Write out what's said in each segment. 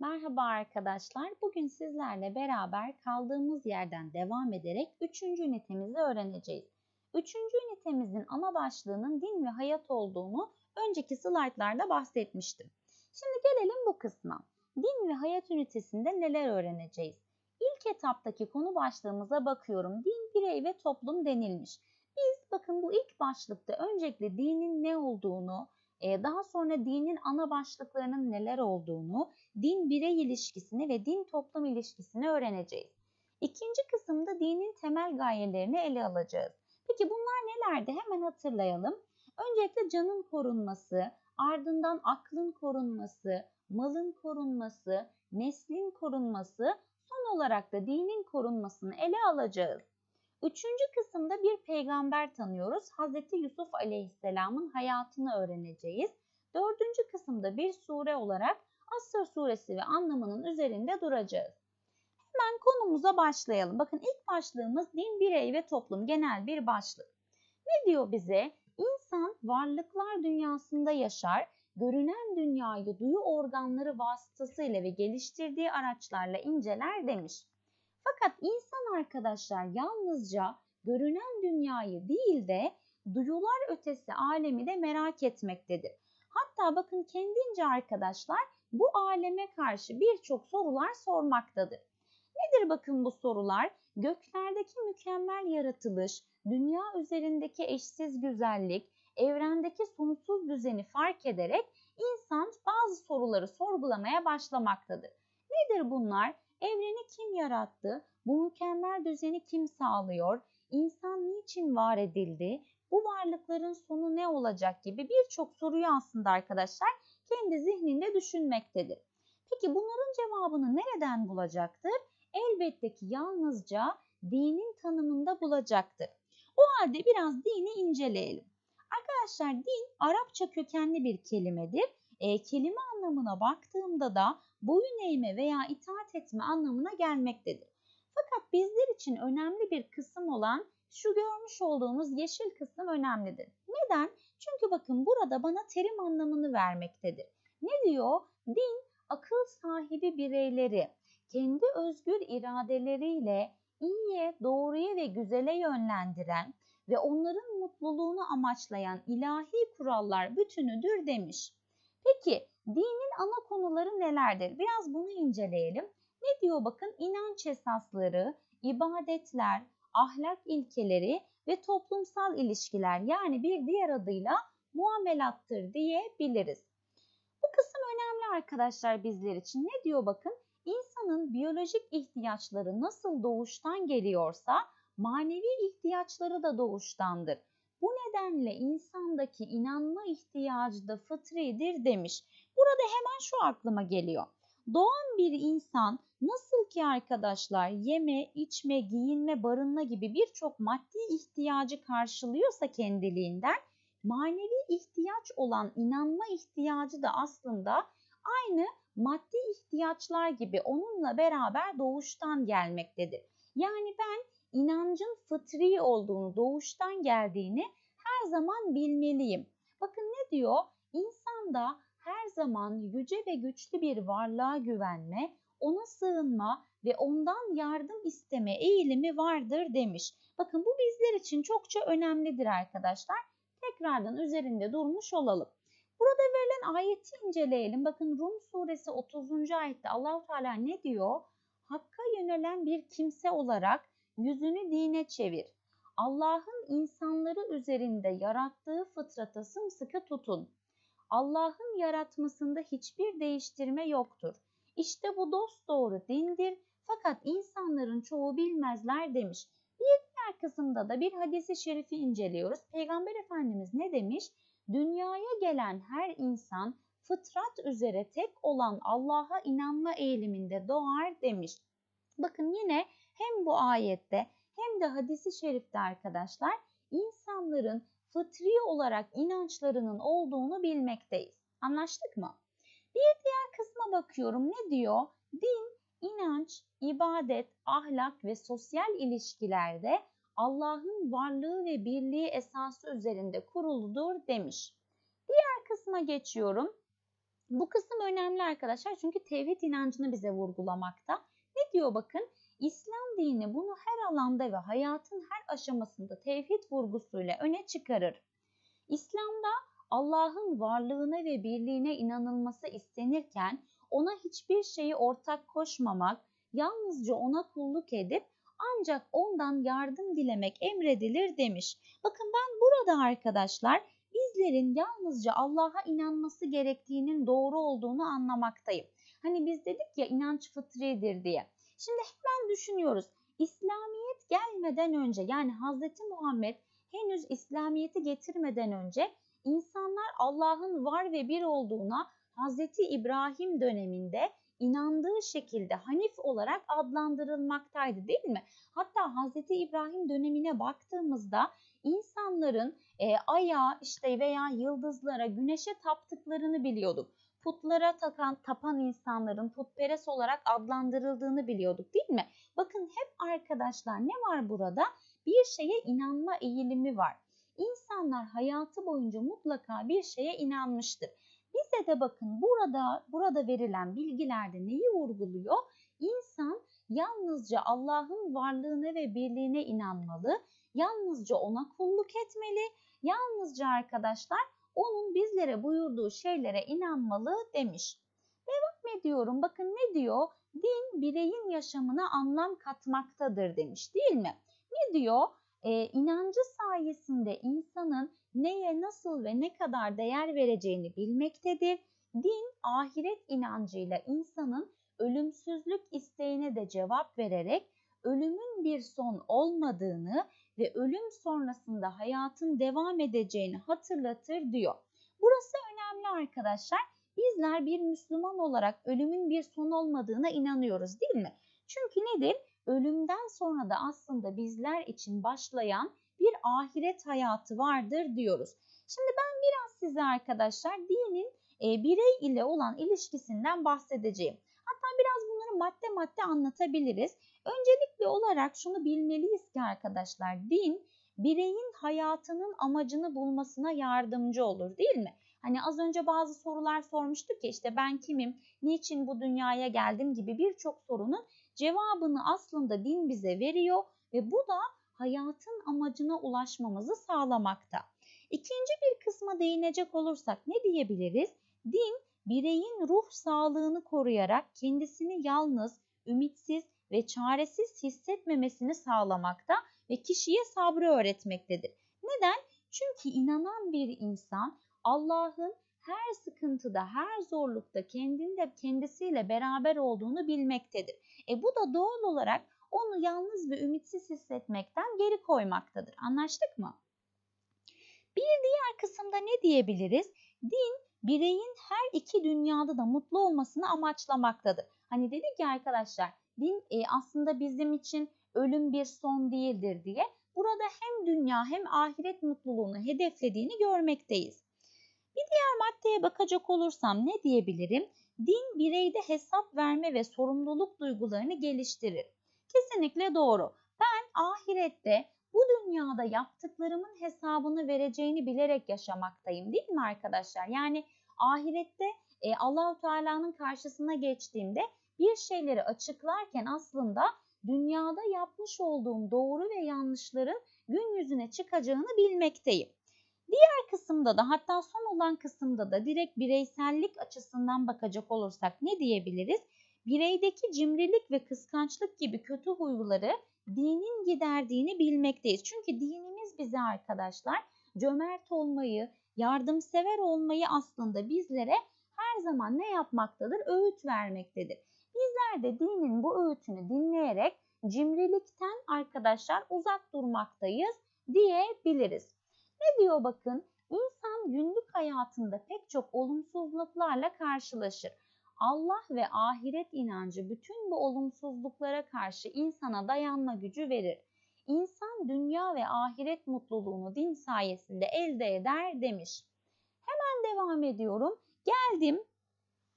Merhaba arkadaşlar. Bugün sizlerle beraber kaldığımız yerden devam ederek 3. ünitemizi öğreneceğiz. 3. ünitemizin ana başlığının din ve hayat olduğunu önceki slaytlarda bahsetmiştim. Şimdi gelelim bu kısma. Din ve hayat ünitesinde neler öğreneceğiz? İlk etaptaki konu başlığımıza bakıyorum. Din, birey ve toplum denilmiş. Biz bakın bu ilk başlıkta öncelikle dinin ne olduğunu, daha sonra dinin ana başlıklarının neler olduğunu, din birey ilişkisini ve din toplum ilişkisini öğreneceğiz. İkinci kısımda dinin temel gayelerini ele alacağız. Peki bunlar nelerdi? Hemen hatırlayalım. Öncelikle canın korunması, ardından aklın korunması, malın korunması, neslin korunması, son olarak da dinin korunmasını ele alacağız. Üçüncü kısımda bir peygamber tanıyoruz. Hazreti Yusuf Aleyhisselam'ın hayatını öğreneceğiz. Dördüncü kısımda bir sure olarak Asr suresi ve anlamının üzerinde duracağız. Hemen konumuza başlayalım. Bakın ilk başlığımız din, birey ve toplum genel bir başlık. Ne diyor bize? İnsan varlıklar dünyasında yaşar, görünen dünyayı duyu organları vasıtasıyla ve geliştirdiği araçlarla inceler demiş. Fakat insan arkadaşlar yalnızca görünen dünyayı değil de duyular ötesi alemi de merak etmektedir. Hatta bakın kendince arkadaşlar bu aleme karşı birçok sorular sormaktadır. Nedir bakın bu sorular? Göklerdeki mükemmel yaratılış, dünya üzerindeki eşsiz güzellik, evrendeki sonsuz düzeni fark ederek insan bazı soruları sorgulamaya başlamaktadır. Nedir bunlar? Evreni kim yarattı? Bu mükemmel düzeni kim sağlıyor? İnsan niçin var edildi? Bu varlıkların sonu ne olacak gibi birçok soruyu aslında arkadaşlar kendi zihninde düşünmektedir. Peki bunların cevabını nereden bulacaktır? Elbette ki yalnızca dinin tanımında bulacaktır. O halde biraz dini inceleyelim. Arkadaşlar din Arapça kökenli bir kelimedir. E, kelime anlamına baktığımda da boyun eğme veya itaat etme anlamına gelmektedir. Fakat bizler için önemli bir kısım olan şu görmüş olduğumuz yeşil kısım önemlidir. Neden? Çünkü bakın burada bana terim anlamını vermektedir. Ne diyor? Din akıl sahibi bireyleri kendi özgür iradeleriyle iyiye, doğruya ve güzele yönlendiren ve onların mutluluğunu amaçlayan ilahi kurallar bütünüdür demiş. Peki dinin ana konuları nelerdir? Biraz bunu inceleyelim. Ne diyor bakın? İnanç esasları, ibadetler, ahlak ilkeleri ve toplumsal ilişkiler yani bir diğer adıyla muamelattır diyebiliriz. Bu kısım önemli arkadaşlar bizler için. Ne diyor bakın? İnsanın biyolojik ihtiyaçları nasıl doğuştan geliyorsa manevi ihtiyaçları da doğuştandır. Bu nedenle insandaki inanma ihtiyacı da fıtridir demiş. Burada hemen şu aklıma geliyor. Doğan bir insan nasıl ki arkadaşlar yeme, içme, giyinme, barınma gibi birçok maddi ihtiyacı karşılıyorsa kendiliğinden manevi ihtiyaç olan inanma ihtiyacı da aslında aynı maddi ihtiyaçlar gibi onunla beraber doğuştan gelmektedir. Yani ben inancın fıtri olduğunu, doğuştan geldiğini her zaman bilmeliyim. Bakın ne diyor? İnsanda her zaman yüce ve güçlü bir varlığa güvenme, ona sığınma ve ondan yardım isteme eğilimi vardır demiş. Bakın bu bizler için çokça önemlidir arkadaşlar. Tekrardan üzerinde durmuş olalım. Burada verilen ayeti inceleyelim. Bakın Rum suresi 30. ayette Allahu Teala ne diyor? Hakka yönelen bir kimse olarak yüzünü dine çevir. Allah'ın insanları üzerinde yarattığı fıtrata sımsıkı tutun. Allah'ın yaratmasında hiçbir değiştirme yoktur. İşte bu dost doğru dindir fakat insanların çoğu bilmezler demiş. Bir diğer kısımda da bir hadisi şerifi inceliyoruz. Peygamber Efendimiz ne demiş? Dünyaya gelen her insan fıtrat üzere tek olan Allah'a inanma eğiliminde doğar demiş. Bakın yine hem bu ayette hem de hadisi şerifte arkadaşlar insanların fıtri olarak inançlarının olduğunu bilmekteyiz. Anlaştık mı? Bir diğer kısma bakıyorum. Ne diyor? Din, inanç, ibadet, ahlak ve sosyal ilişkilerde Allah'ın varlığı ve birliği esası üzerinde kuruludur demiş. Diğer kısma geçiyorum. Bu kısım önemli arkadaşlar çünkü tevhid inancını bize vurgulamakta. Ne diyor bakın? İslam dini bunu her alanda ve hayatın her aşamasında tevhid vurgusuyla öne çıkarır. İslam'da Allah'ın varlığına ve birliğine inanılması istenirken ona hiçbir şeyi ortak koşmamak, yalnızca ona kulluk edip ancak ondan yardım dilemek emredilir demiş. Bakın ben burada arkadaşlar bizlerin yalnızca Allah'a inanması gerektiğinin doğru olduğunu anlamaktayım. Hani biz dedik ya inanç fıtridir diye. Şimdi hemen düşünüyoruz. İslamiyet gelmeden önce yani Hz. Muhammed henüz İslamiyet'i getirmeden önce insanlar Allah'ın var ve bir olduğuna Hz. İbrahim döneminde inandığı şekilde Hanif olarak adlandırılmaktaydı değil mi? Hatta Hz. İbrahim dönemine baktığımızda insanların e, aya işte veya yıldızlara, güneşe taptıklarını biliyorduk. Putlara takan, tapan insanların putperest olarak adlandırıldığını biliyorduk değil mi? Bakın hep arkadaşlar ne var burada? Bir şeye inanma eğilimi var. İnsanlar hayatı boyunca mutlaka bir şeye inanmıştır. Bize de bakın burada burada verilen bilgilerde neyi vurguluyor? İnsan yalnızca Allah'ın varlığına ve birliğine inanmalı, yalnızca ona kulluk etmeli, yalnızca arkadaşlar onun bizlere buyurduğu şeylere inanmalı demiş. Devam ediyorum. Bakın ne diyor? Din bireyin yaşamına anlam katmaktadır demiş değil mi? Ne diyor? Ee, inancı sayesinde insanın neye nasıl ve ne kadar değer vereceğini bilmektedir. Din ahiret inancıyla insanın ölümsüzlük isteğine de cevap vererek ölümün bir son olmadığını ve ölüm sonrasında hayatın devam edeceğini hatırlatır diyor. Burası önemli arkadaşlar. Bizler bir Müslüman olarak ölümün bir son olmadığına inanıyoruz değil mi? Çünkü nedir? Ölümden sonra da aslında bizler için başlayan bir ahiret hayatı vardır diyoruz. Şimdi ben biraz size arkadaşlar dinin e, birey ile olan ilişkisinden bahsedeceğim. Hatta biraz bunları madde madde anlatabiliriz. Öncelikli olarak şunu bilmeliyiz ki arkadaşlar din bireyin hayatının amacını bulmasına yardımcı olur değil mi? Hani az önce bazı sorular sormuştuk ya işte ben kimim, niçin bu dünyaya geldim gibi birçok sorunun cevabını aslında din bize veriyor ve bu da hayatın amacına ulaşmamızı sağlamakta. İkinci bir kısma değinecek olursak ne diyebiliriz? Din bireyin ruh sağlığını koruyarak kendisini yalnız, ümitsiz ve çaresiz hissetmemesini sağlamakta ve kişiye sabrı öğretmektedir. Neden? Çünkü inanan bir insan Allah'ın her sıkıntıda, her zorlukta kendinde kendisiyle beraber olduğunu bilmektedir. E bu da doğal olarak onu yalnız ve ümitsiz hissetmekten geri koymaktadır. Anlaştık mı? Bir diğer kısımda ne diyebiliriz? Din bireyin her iki dünyada da mutlu olmasını amaçlamaktadır. Hani dedik ya arkadaşlar din e, aslında bizim için ölüm bir son değildir diye. Burada hem dünya hem ahiret mutluluğunu hedeflediğini görmekteyiz. Bir diğer maddeye bakacak olursam ne diyebilirim? Din bireyde hesap verme ve sorumluluk duygularını geliştirir. Kesinlikle doğru. Ben ahirette bu dünyada yaptıklarımın hesabını vereceğini bilerek yaşamaktayım değil mi arkadaşlar? Yani ahirette e, Allahu Teala'nın karşısına geçtiğimde bir şeyleri açıklarken aslında dünyada yapmış olduğum doğru ve yanlışların gün yüzüne çıkacağını bilmekteyim. Diğer kısımda da hatta son olan kısımda da direkt bireysellik açısından bakacak olursak ne diyebiliriz? Bireydeki cimrilik ve kıskançlık gibi kötü huyları dinin giderdiğini bilmekteyiz. Çünkü dinimiz bize arkadaşlar cömert olmayı, yardımsever olmayı aslında bizlere her zaman ne yapmaktadır? Öğüt vermektedir. Bizler de dinin bu öğütünü dinleyerek cimrilikten arkadaşlar uzak durmaktayız diyebiliriz. Ne diyor bakın? İnsan günlük hayatında pek çok olumsuzluklarla karşılaşır. Allah ve ahiret inancı bütün bu olumsuzluklara karşı insana dayanma gücü verir. İnsan dünya ve ahiret mutluluğunu din sayesinde elde eder demiş. Hemen devam ediyorum. Geldim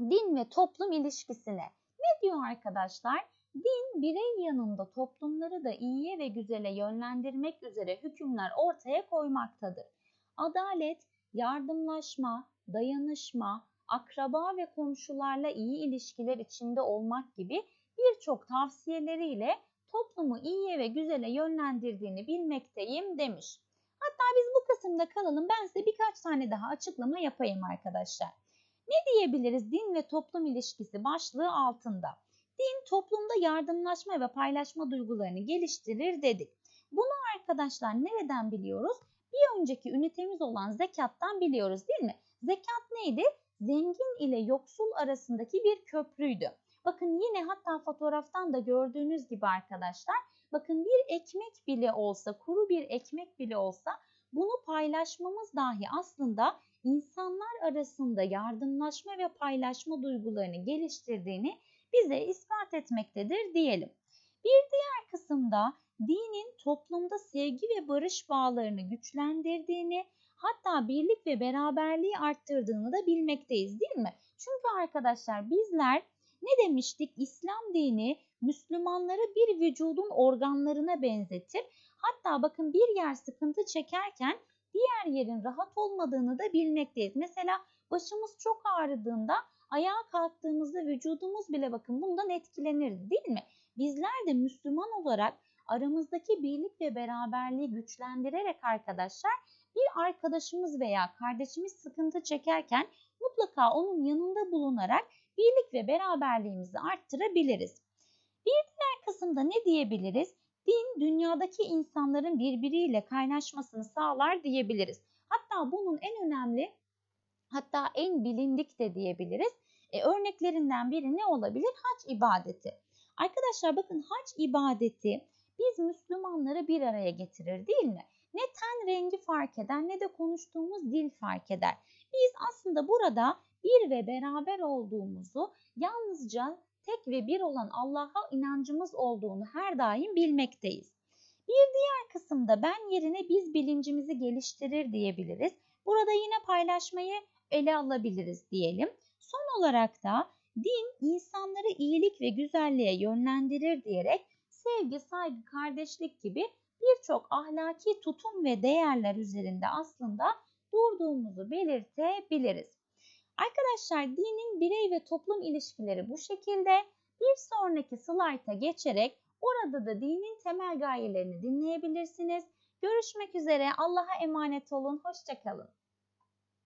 din ve toplum ilişkisine. Ne diyor arkadaşlar? Din birey yanında toplumları da iyiye ve güzele yönlendirmek üzere hükümler ortaya koymaktadır. Adalet, yardımlaşma, dayanışma, akraba ve komşularla iyi ilişkiler içinde olmak gibi birçok tavsiyeleriyle toplumu iyiye ve güzele yönlendirdiğini bilmekteyim demiş. Hatta biz bu kısımda kalalım. Ben size birkaç tane daha açıklama yapayım arkadaşlar. Ne diyebiliriz din ve toplum ilişkisi başlığı altında? Din toplumda yardımlaşma ve paylaşma duygularını geliştirir dedik. Bunu arkadaşlar nereden biliyoruz? Bir önceki ünitemiz olan zekattan biliyoruz değil mi? Zekat neydi? Zengin ile yoksul arasındaki bir köprüydü. Bakın yine hatta fotoğraftan da gördüğünüz gibi arkadaşlar bakın bir ekmek bile olsa kuru bir ekmek bile olsa bunu paylaşmamız dahi aslında insanlar arasında yardımlaşma ve paylaşma duygularını geliştirdiğini bize ispat etmektedir diyelim. Bir diğer kısımda dinin toplumda sevgi ve barış bağlarını güçlendirdiğini, hatta birlik ve beraberliği arttırdığını da bilmekteyiz değil mi? Çünkü arkadaşlar bizler ne demiştik? İslam dini Müslümanları bir vücudun organlarına benzetir. Hatta bakın bir yer sıkıntı çekerken diğer yerin rahat olmadığını da bilmekteyiz. Mesela başımız çok ağrıdığında ayağa kalktığımızda vücudumuz bile bakın bundan etkilenir değil mi? Bizler de Müslüman olarak aramızdaki birlik ve beraberliği güçlendirerek arkadaşlar bir arkadaşımız veya kardeşimiz sıkıntı çekerken mutlaka onun yanında bulunarak birlik ve beraberliğimizi arttırabiliriz. Bir diğer kısımda ne diyebiliriz? Din dünyadaki insanların birbiriyle kaynaşmasını sağlar diyebiliriz. Hatta bunun en önemli hatta en bilindik de diyebiliriz. E, örneklerinden biri ne olabilir? Hac ibadeti. Arkadaşlar bakın hac ibadeti biz Müslümanları bir araya getirir değil mi? Ne ten rengi fark eder ne de konuştuğumuz dil fark eder. Biz aslında burada bir ve beraber olduğumuzu yalnızca tek ve bir olan Allah'a inancımız olduğunu her daim bilmekteyiz. Bir diğer kısımda ben yerine biz bilincimizi geliştirir diyebiliriz. Burada yine paylaşmayı ele alabiliriz diyelim. Son olarak da din insanları iyilik ve güzelliğe yönlendirir diyerek sevgi, saygı, kardeşlik gibi birçok ahlaki tutum ve değerler üzerinde aslında durduğumuzu belirtebiliriz. Arkadaşlar dinin birey ve toplum ilişkileri bu şekilde. Bir sonraki slayta geçerek orada da dinin temel gayelerini dinleyebilirsiniz. Görüşmek üzere. Allah'a emanet olun. Hoşçakalın.